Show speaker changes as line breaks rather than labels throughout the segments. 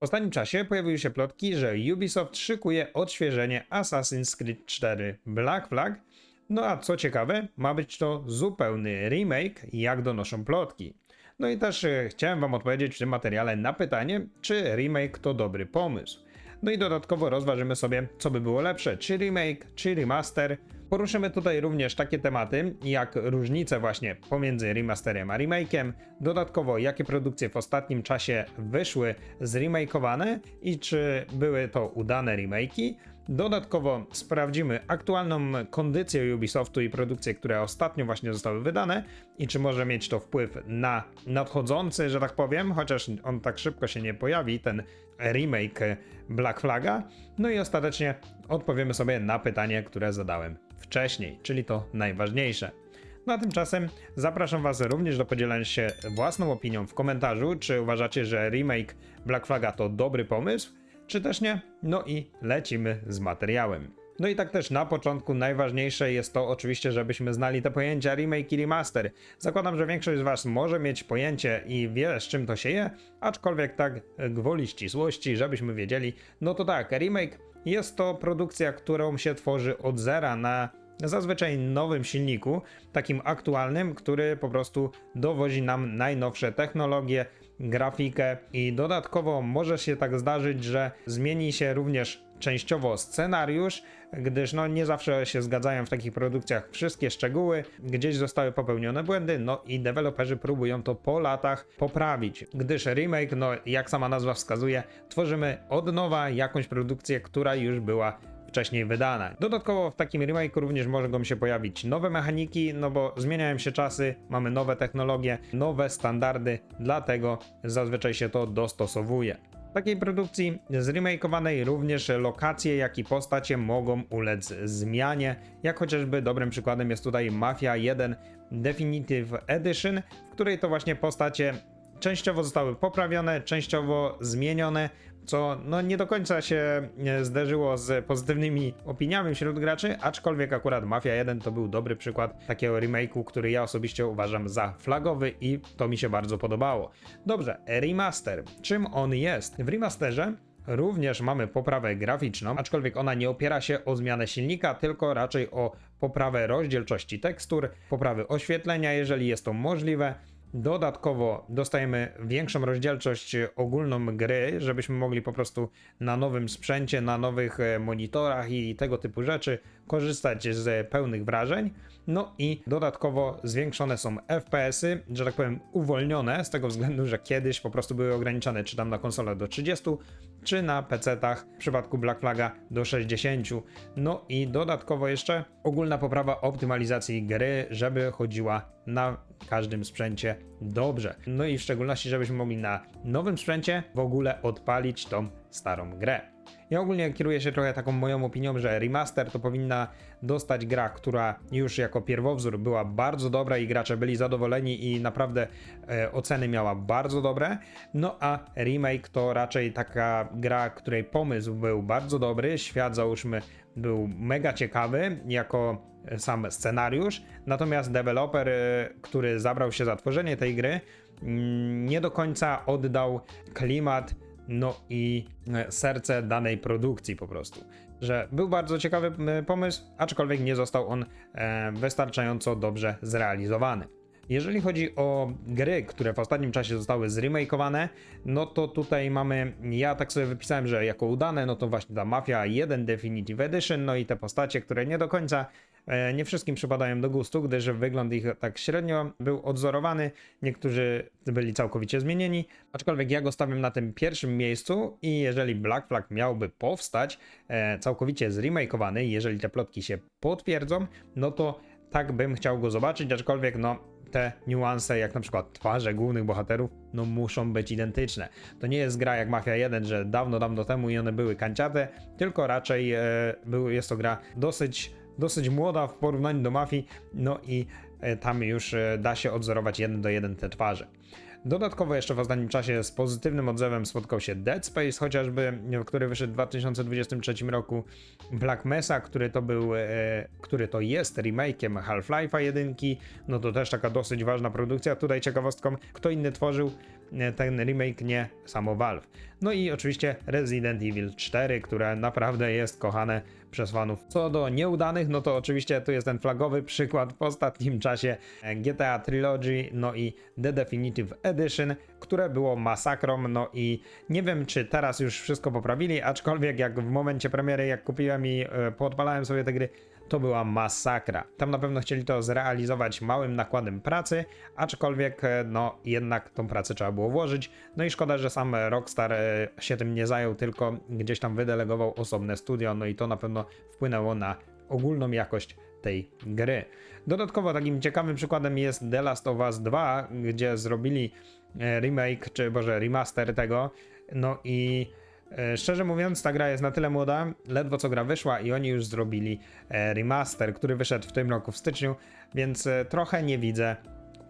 W ostatnim czasie pojawiły się plotki, że Ubisoft szykuje odświeżenie Assassin's Creed 4 Black Flag. No a co ciekawe, ma być to zupełny remake, jak donoszą plotki. No i też e, chciałem Wam odpowiedzieć w tym materiale na pytanie, czy remake to dobry pomysł. No i dodatkowo rozważymy sobie, co by było lepsze, czy remake, czy remaster. Poruszymy tutaj również takie tematy, jak różnice właśnie pomiędzy remasterem a remake'iem, dodatkowo jakie produkcje w ostatnim czasie wyszły zremakeowane i czy były to udane remake'i. Dodatkowo sprawdzimy aktualną kondycję Ubisoftu i produkcje, które ostatnio właśnie zostały wydane i czy może mieć to wpływ na nadchodzący, że tak powiem, chociaż on tak szybko się nie pojawi, ten remake Black Flaga. No i ostatecznie odpowiemy sobie na pytanie, które zadałem wcześniej, czyli to najważniejsze. No a tymczasem zapraszam Was również do podzielenia się własną opinią w komentarzu, czy uważacie, że remake Black Flaga to dobry pomysł, czy też nie. No i lecimy z materiałem. No i tak też na początku najważniejsze jest to oczywiście, żebyśmy znali te pojęcia remake i remaster. Zakładam, że większość z Was może mieć pojęcie i wie z czym to się je, aczkolwiek tak gwoli ścisłości, żebyśmy wiedzieli, no to tak, remake jest to produkcja, którą się tworzy od zera na zazwyczaj nowym silniku, takim aktualnym, który po prostu dowozi nam najnowsze technologie, grafikę i dodatkowo może się tak zdarzyć, że zmieni się również częściowo scenariusz, gdyż no nie zawsze się zgadzają w takich produkcjach wszystkie szczegóły, gdzieś zostały popełnione błędy, no i deweloperzy próbują to po latach poprawić, gdyż remake, no jak sama nazwa wskazuje, tworzymy od nowa jakąś produkcję, która już była wcześniej wydane. Dodatkowo w takim remake'u również mogą się pojawić nowe mechaniki, no bo zmieniają się czasy, mamy nowe technologie, nowe standardy, dlatego zazwyczaj się to dostosowuje. W takiej produkcji zremakeowanej również lokacje, jak i postacie mogą ulec zmianie, jak chociażby dobrym przykładem jest tutaj Mafia 1 Definitive Edition, w której to właśnie postacie częściowo zostały poprawione, częściowo zmienione, co no nie do końca się e, zderzyło z pozytywnymi opiniami wśród graczy, aczkolwiek akurat Mafia 1 to był dobry przykład takiego remake'u, który ja osobiście uważam za flagowy i to mi się bardzo podobało. Dobrze, remaster. Czym on jest? W remasterze Również mamy poprawę graficzną, aczkolwiek ona nie opiera się o zmianę silnika, tylko raczej o poprawę rozdzielczości tekstur, poprawę oświetlenia, jeżeli jest to możliwe, Dodatkowo dostajemy większą rozdzielczość ogólną gry, żebyśmy mogli po prostu na nowym sprzęcie, na nowych e, monitorach i tego typu rzeczy korzystać z pełnych wrażeń. No i dodatkowo zwiększone są FPS-y, że tak powiem uwolnione, z tego względu, że kiedyś po prostu były ograniczone czy tam na konsolę do 30, czy na PC-tach w przypadku Black Flaga do 60. No i dodatkowo jeszcze ogólna poprawa optymalizacji gry, żeby chodziła na każdym sprzęcie dobrze. No i w szczególności, żebyśmy mogli na nowym sprzęcie w ogóle odpalić tą starą grę. Ja ogólnie kieruję się trochę taką moją opinią, że remaster to powinna dostać gra, która już jako pierwowzór była bardzo dobra i gracze byli zadowoleni i naprawdę e, oceny miała bardzo dobre. No a remake to raczej taka gra, której pomysł był bardzo dobry, świat załóżmy był mega ciekawy jako sam scenariusz, natomiast deweloper, e, który zabrał się za tworzenie tej gry, mm, nie do końca oddał klimat no i e, serce danej produkcji po prostu. Że był bardzo ciekawy pomysł, aczkolwiek nie został on e, wystarczająco dobrze zrealizowany. Jeżeli chodzi o gry, które w ostatnim czasie zostały zremakeowane, no to tutaj mamy, ja tak sobie wypisałem, że jako udane, no to właśnie ta Mafia 1 Definitive Edition, no i te postacie, które nie do końca e, nie wszystkim przypadają do gustu, gdyż wygląd ich tak średnio był odzorowany, niektórzy byli całkowicie zmienieni, aczkolwiek ja go stawiam na tym pierwszym miejscu i jeżeli Black Flag miałby powstać e, całkowicie zremakeowany, jeżeli te plotki się potwierdzą, no to tak bym chciał go zobaczyć, aczkolwiek no te niuanse, jak na przykład twarze głównych bohaterów, no muszą być identyczne. To nie jest gra jak Mafia 1, że dawno, dawno temu i one były kanciate, tylko raczej e, był, jest to gra dosyć, dosyć młoda w porównaniu do Mafii, no i e, tam już e, da się odzorować jeden do jeden te twarze. Dodatkowo jeszcze w ostatnim czasie z pozytywnym odzewem spotkał się Dead Space, chociażby, który wyszedł w 2023 roku. Black Mesa, który to był, e, który to jest remake'iem Half-Life'a 1, no to też taka dosyć ważna produkcja. Tutaj ciekawostką, kto inny tworzył ten remake, nie samo Valve. No i oczywiście Resident Evil 4, które naprawdę jest kochane przez fanów. Co do nieudanych, no to oczywiście tu jest ten flagowy przykład w ostatnim czasie GTA Trilogy, no i The Definitive Edition, które było masakrą, no i nie wiem czy teraz już wszystko poprawili, aczkolwiek jak w momencie premiery, jak kupiłem i e, podpalałem sobie te gry, to była masakra. Tam na pewno chcieli to zrealizować małym nakładem pracy, aczkolwiek e, no jednak tą pracę trzeba było włożyć. No i szkoda, że sam Rockstar e, się tym nie zajął, tylko gdzieś tam wydelegował osobne studio, no i to na pewno wpłynęło na ogólną jakość tej gry. Dodatkowo takim ciekawym przykładem jest The Last of Us 2, gdzie zrobili e, remake, czy boże remaster tego, no i Szczerze mówiąc, ta gra jest na tyle młoda, ledwo co gra wyszła i oni już zrobili e, remaster, który wyszedł w tym roku w styczniu, więc e, trochę nie widzę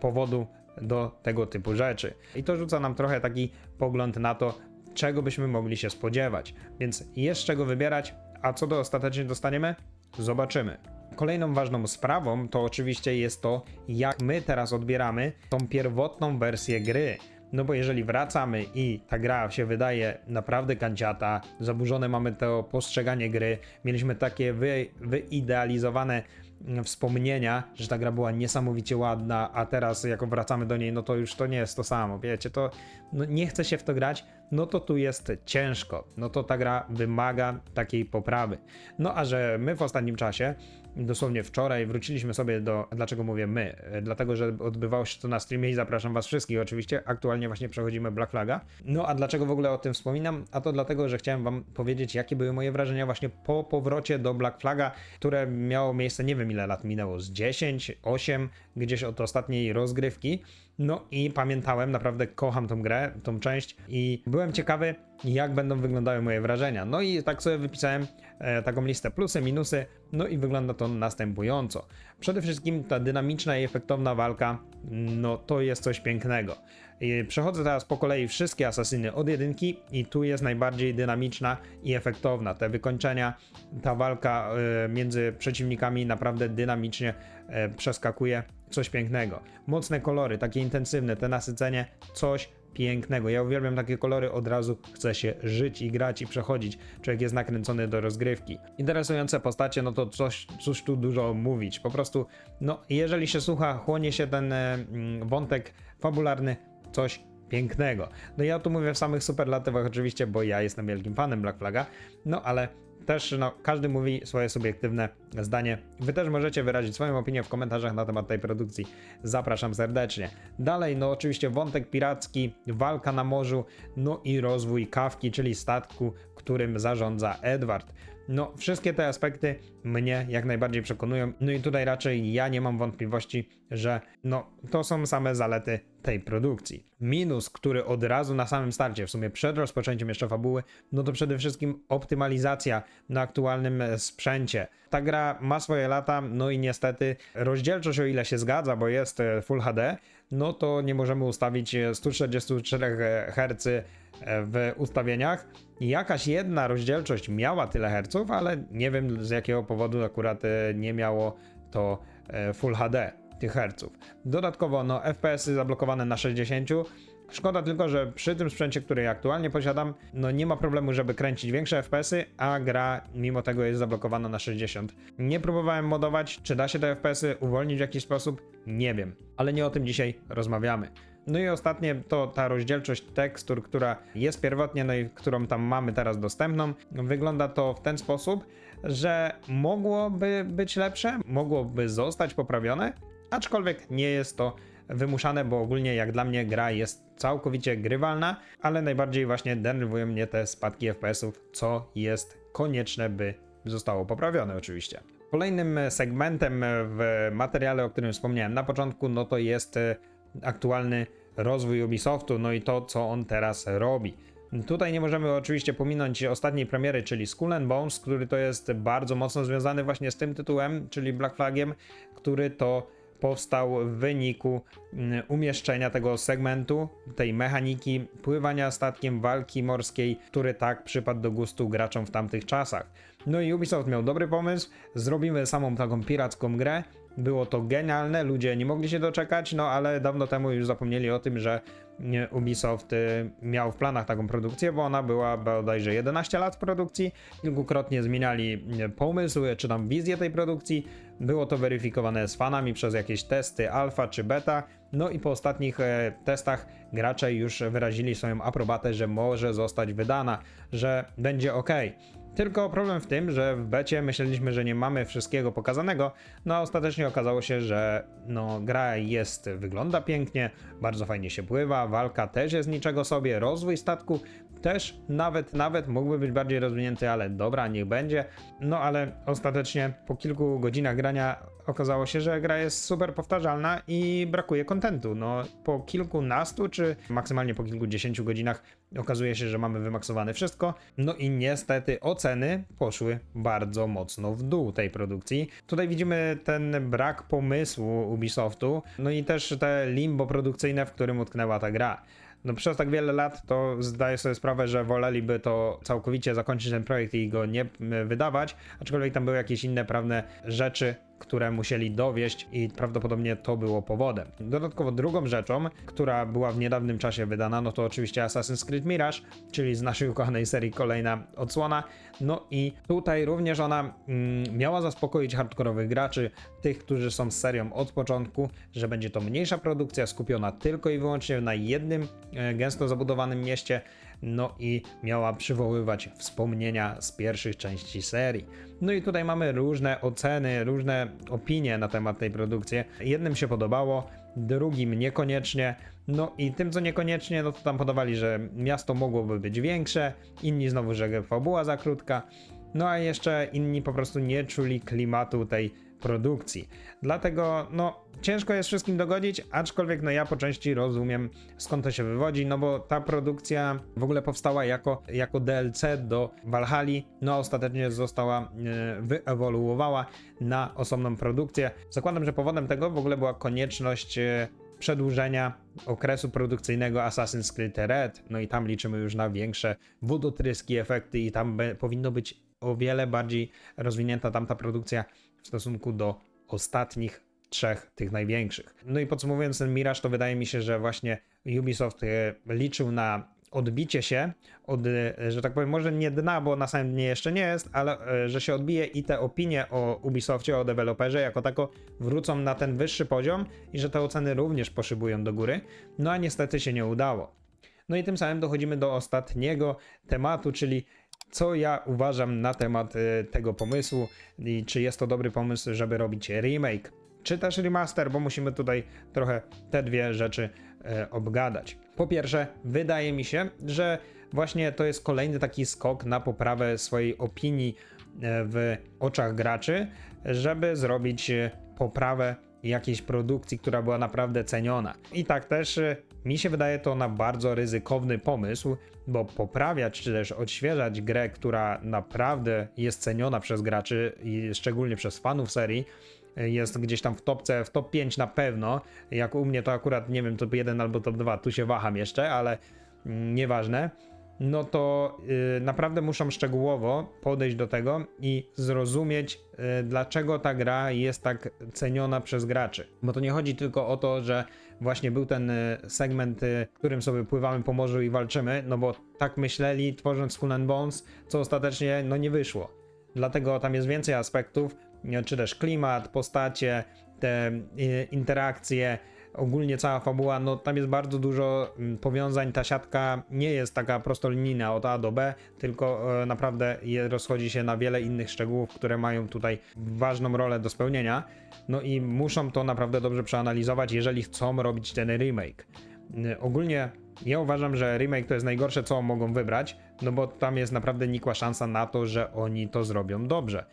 powodu do tego typu rzeczy. I to rzuca nam trochę taki pogląd na to, czego byśmy mogli się spodziewać. Więc jest czego wybierać, a co do ostatecznie dostaniemy, zobaczymy. Kolejną ważną sprawą to oczywiście jest to, jak my teraz odbieramy tą pierwotną wersję gry. No bo jeżeli wracamy i ta gra się wydaje naprawdę kanciata, zaburzone mamy to postrzeganie gry, mieliśmy takie wy, wyidealizowane mm, wspomnienia, że ta gra była niesamowicie ładna, a teraz jak wracamy do niej, no to już to nie jest to samo, wiecie, to no nie chce się w to grać, no to tu jest ciężko, no to ta gra wymaga takiej poprawy. No a że my w ostatnim czasie dosłownie wczoraj wróciliśmy sobie do. Dlaczego mówię my? E, Dlatego, że odbywało się to na streamie i zapraszam Was wszystkich oczywiście. Aktualnie właśnie przechodzimy Black Flaga. No a dlaczego w ogóle o tym wspominam? A to dlatego, że chciałem Wam powiedzieć, jakie były moje wrażenia właśnie po powrocie do Black Flaga, które miało miejsce, nie wiem ile lat minęło, z 10, 8, gdzieś od ostatniej rozgrywki. No i pamiętałem, naprawdę kocham tą grę, tą część i byłem ciekawy, jak będą wyglądały moje wrażenia. No i tak sobie wypisałem e, taką listę plusy, minusy, no i wygląda to następująco. Przede wszystkim ta dynamiczna i efektowna walka, no to jest coś pięknego. I Przechodzę teraz po kolei wszystkie asasyny od jedynki i tu jest najbardziej dynamiczna i efektowna. Te wykończenia, ta walka e, między przeciwnikami naprawdę dynamicznie e, przeskakuje. Coś pięknego. Mocne kolory, takie intensywne, te nasycenie, coś pięknego. Ja uwielbiam takie kolory, od razu chce się żyć i grać i przechodzić. Człowiek jest nakręcony do rozgrywki. Interesujące postacie, no to coś, cóż tu dużo mówić. Po prostu, no jeżeli się słucha, chłonie się ten e, mm, wątek fabularny, coś pięknego. No ja tu mówię w samych superlatywach oczywiście, bo ja jestem wielkim fanem Black Flaga, no ale też no, każdy mówi swoje subiektywne zdanie. Wy też możecie wyrazić swoją opinię w komentarzach na temat tej produkcji. Zapraszam serdecznie. Dalej, no oczywiście wątek piracki, walka na morzu, no i rozwój kawki, czyli statku, którym zarządza Edward. No, wszystkie te aspekty mnie jak najbardziej przekonują. No i tutaj raczej ja nie mam wątpliwości, że no, to są same zalety tej produkcji. Minus, który od razu na samym starcie, w sumie przed rozpoczęciem jeszcze fabuły, no to przede wszystkim optymalizacja na aktualnym e, sprzęcie. Ta gra ma swoje lata, no i niestety rozdzielczość, o ile się zgadza, bo jest e, Full HD, no to nie możemy ustawić e, 144 Hz w ustawieniach. Jakaś jedna rozdzielczość miała tyle herców, ale nie wiem z jakiego powodu akurat e, nie miało to e, Full HD tych herców. Dodatkowo no FPS-y zablokowane na 60. Szkoda tylko, że przy tym sprzęcie, który aktualnie posiadam, no nie ma problemu, żeby kręcić większe FPS-y, a gra mimo tego jest zablokowana na 60. Nie próbowałem modować, czy da się te FPS-y uwolnić w jakiś sposób, nie wiem, ale nie o tym dzisiaj rozmawiamy. No i ostatnie to ta rozdzielczość tekstur, która jest pierwotnie, no i którą tam mamy teraz dostępną. Wygląda to w ten sposób, że mogłoby być lepsze, mogłoby zostać poprawione, aczkolwiek nie jest to wymuszane, bo ogólnie jak dla mnie gra jest całkowicie grywalna, ale najbardziej właśnie denerwują mnie te spadki FPS-ów, co jest konieczne, by zostało poprawione oczywiście. Kolejnym segmentem w materiale, o którym wspomniałem na początku, no to jest e, aktualny rozwój Ubisoftu, no i to, co on teraz robi. Tutaj nie możemy oczywiście pominąć ostatniej premiery, czyli Skull and Bones, który to jest bardzo mocno związany właśnie z tym tytułem, czyli Black Flagiem, który to powstał w wyniku mm, umieszczenia tego segmentu, tej mechaniki pływania statkiem walki morskiej, który tak przypadł do gustu graczom w tamtych czasach. No i Ubisoft miał dobry pomysł, zrobimy samą taką piracką grę, było to genialne, ludzie nie mogli się doczekać, no ale dawno temu już zapomnieli o tym, że nie, Ubisoft y, miał w planach taką produkcję, bo ona była bodajże 11 lat w produkcji, kilkukrotnie zmieniali y, pomysł czy tam wizję tej produkcji, było to weryfikowane z fanami przez jakieś testy alfa czy beta, no i po ostatnich e, testach gracze już wyrazili swoją aprobatę, że może zostać wydana, że będzie ok. Tylko problem w tym, że w becie myśleliśmy, że nie mamy wszystkiego pokazanego, no a ostatecznie okazało się, że no, gra jest, wygląda pięknie, bardzo fajnie się pływa, walka też jest niczego sobie, rozwój statku też nawet, nawet mógłby być bardziej rozwinięty, ale dobra, niech będzie. No ale ostatecznie po kilku godzinach grania okazało się, że gra jest super powtarzalna i brakuje kontentu. No po kilkunastu czy maksymalnie po kilkudziesięciu godzinach okazuje się, że mamy wymaksowane wszystko. No i niestety oceny poszły bardzo mocno w dół tej produkcji. Tutaj widzimy ten brak pomysłu Ubisoftu, no i też te limbo produkcyjne, w którym utknęła ta gra no przez tak wiele lat to zdaję sobie sprawę, że woleliby to całkowicie zakończyć ten projekt i go nie wydawać, aczkolwiek tam były jakieś inne prawne rzeczy, które musieli dowieść i prawdopodobnie to było powodem. Dodatkowo drugą rzeczą, która była w niedawnym czasie wydana, no to oczywiście Assassin's Creed Mirage, czyli z naszej ukochanej serii kolejna odsłona. No i tutaj również ona mm, miała zaspokoić hardkorowych graczy, tych, którzy są z serią od początku, że będzie to mniejsza produkcja skupiona tylko i wyłącznie na jednym e, gęsto zabudowanym mieście, no i miała przywoływać wspomnienia z pierwszych części serii. No i tutaj mamy różne oceny, różne opinie na temat tej produkcji. Jednym się podobało, drugim niekoniecznie. No i tym, co niekoniecznie, no to tam podawali, że miasto mogłoby być większe, inni znowu, że fabuła za krótka. No a jeszcze inni po prostu nie czuli klimatu tej produkcji. Dlatego, no, ciężko jest wszystkim dogodzić, aczkolwiek, no, ja po części rozumiem skąd to się wywodzi, no bo ta produkcja w ogóle powstała jako, jako DLC do Valhalla, no a ostatecznie została e, wyewoluowała na osobną produkcję. Zakładam, że powodem tego w ogóle była konieczność e, przedłużenia okresu produkcyjnego Assassin's Creed Red, no i tam liczymy już na większe wodotryski, efekty i tam powinno być o wiele bardziej rozwinięta tamta produkcja w stosunku do ostatnich trzech tych największych. No i podsumowując ten Mirage, to wydaje mi się, że właśnie Ubisoft e, liczył na odbicie się od, e, że tak powiem, może nie dna, bo na samym dnie jeszcze nie jest, ale e, że się odbije i te opinie o Ubisoftie, o deweloperze jako tako wrócą na ten wyższy poziom i że te oceny również poszybują do góry. No a niestety się nie udało. No i tym samym dochodzimy do ostatniego tematu, czyli co ja uważam na temat e, tego pomysłu i czy jest to dobry pomysł, żeby robić remake, czy też remaster, bo musimy tutaj trochę te dwie rzeczy e, obgadać. Po pierwsze, wydaje mi się, że właśnie to jest kolejny taki skok na poprawę swojej opinii e, w oczach graczy, żeby zrobić poprawę jakiejś produkcji, która była naprawdę ceniona. I tak też y, mi się wydaje to na bardzo ryzykowny pomysł, bo poprawiać czy też odświeżać grę, która naprawdę jest ceniona przez graczy i szczególnie przez fanów serii, y, jest gdzieś tam w topce, w top 5 na pewno. Jak u mnie to akurat nie wiem, top 1 albo top 2, tu się waham jeszcze, ale mm, nieważne no to y, naprawdę muszą szczegółowo podejść do tego i zrozumieć, y, dlaczego ta gra jest tak ceniona przez graczy. Bo to nie chodzi tylko o to, że właśnie był ten y, segment, y, którym sobie pływamy po morzu i walczymy, no bo tak myśleli tworząc Skull Bones, co ostatecznie no nie wyszło. Dlatego tam jest więcej aspektów, czy też klimat, postacie, te y, interakcje, ogólnie cała fabuła, no tam jest bardzo dużo mm, powiązań, ta siatka nie jest taka prostolinijna od A do B, tylko e, naprawdę rozchodzi się na wiele innych szczegółów, które mają tutaj ważną rolę do spełnienia, no i muszą to naprawdę dobrze przeanalizować, jeżeli chcą robić ten remake. Ogólnie ja uważam, że remake to jest najgorsze, co mogą wybrać, no bo tam jest naprawdę nikła szansa na to, że oni to zrobią dobrze.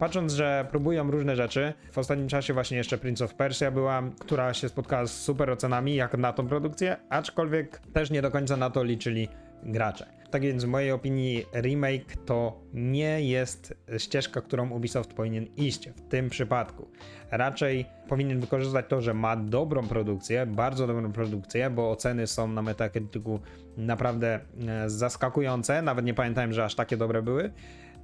Patrząc, że próbują różne rzeczy, w ostatnim czasie właśnie jeszcze Prince of Persia była, która się spotkała z super ocenami jak na tą produkcję, aczkolwiek też nie do końca na to liczyli gracze. Tak więc w mojej opinii remake to nie jest ścieżka, którą Ubisoft powinien iść w tym przypadku. Raczej powinien wykorzystać to, że ma dobrą produkcję, bardzo dobrą produkcję, bo oceny są na Metacriticu naprawdę e, zaskakujące, nawet nie pamiętałem, że aż takie dobre były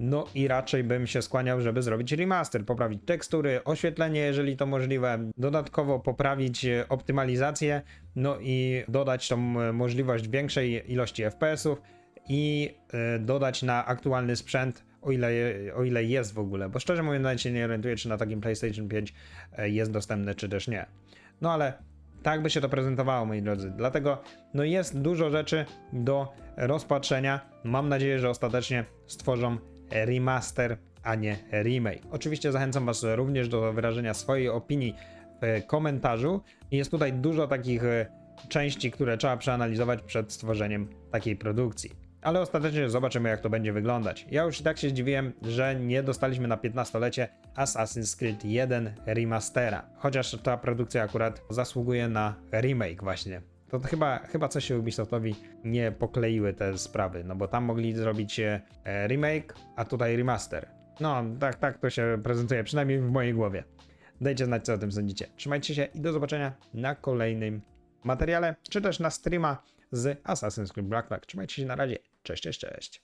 No i raczej bym się skłaniał, żeby zrobić remaster, poprawić tekstury, oświetlenie, jeżeli to możliwe, dodatkowo poprawić e, optymalizację, no i dodać tą e, możliwość większej ilości FPS-ów i e, dodać na aktualny sprzęt, o ile, o ile jest w ogóle, bo szczerze mówiąc nawet się nie orientuję, czy na takim PlayStation 5 e, jest dostępne, czy też nie. No ale tak by się to prezentowało, moi drodzy. Dlatego no jest dużo rzeczy do rozpatrzenia. Mam nadzieję, że ostatecznie stworzą remaster, a nie remake. Oczywiście zachęcam Was również do wyrażenia swojej opinii w komentarzu. Jest tutaj dużo takich e, części, które trzeba przeanalizować przed stworzeniem takiej produkcji. Ale ostatecznie zobaczymy, jak to będzie wyglądać. Ja już i tak się zdziwiłem, że nie dostaliśmy na 15-lecie Assassin's Creed 1 remastera. Chociaż ta produkcja akurat zasługuje na remake właśnie. To chyba, chyba coś się Ubisoftowi nie pokleiły te sprawy, no bo tam mogli zrobić e, remake, a tutaj remaster. No, tak, tak to się prezentuje, przynajmniej w mojej głowie. Dajcie znać, co o tym sądzicie. Trzymajcie się i do zobaczenia na kolejnym materiale, czy też na streama z Assassin's Creed Black Flag. Trzymajcie się na razie. Cześć, cześć, cześć.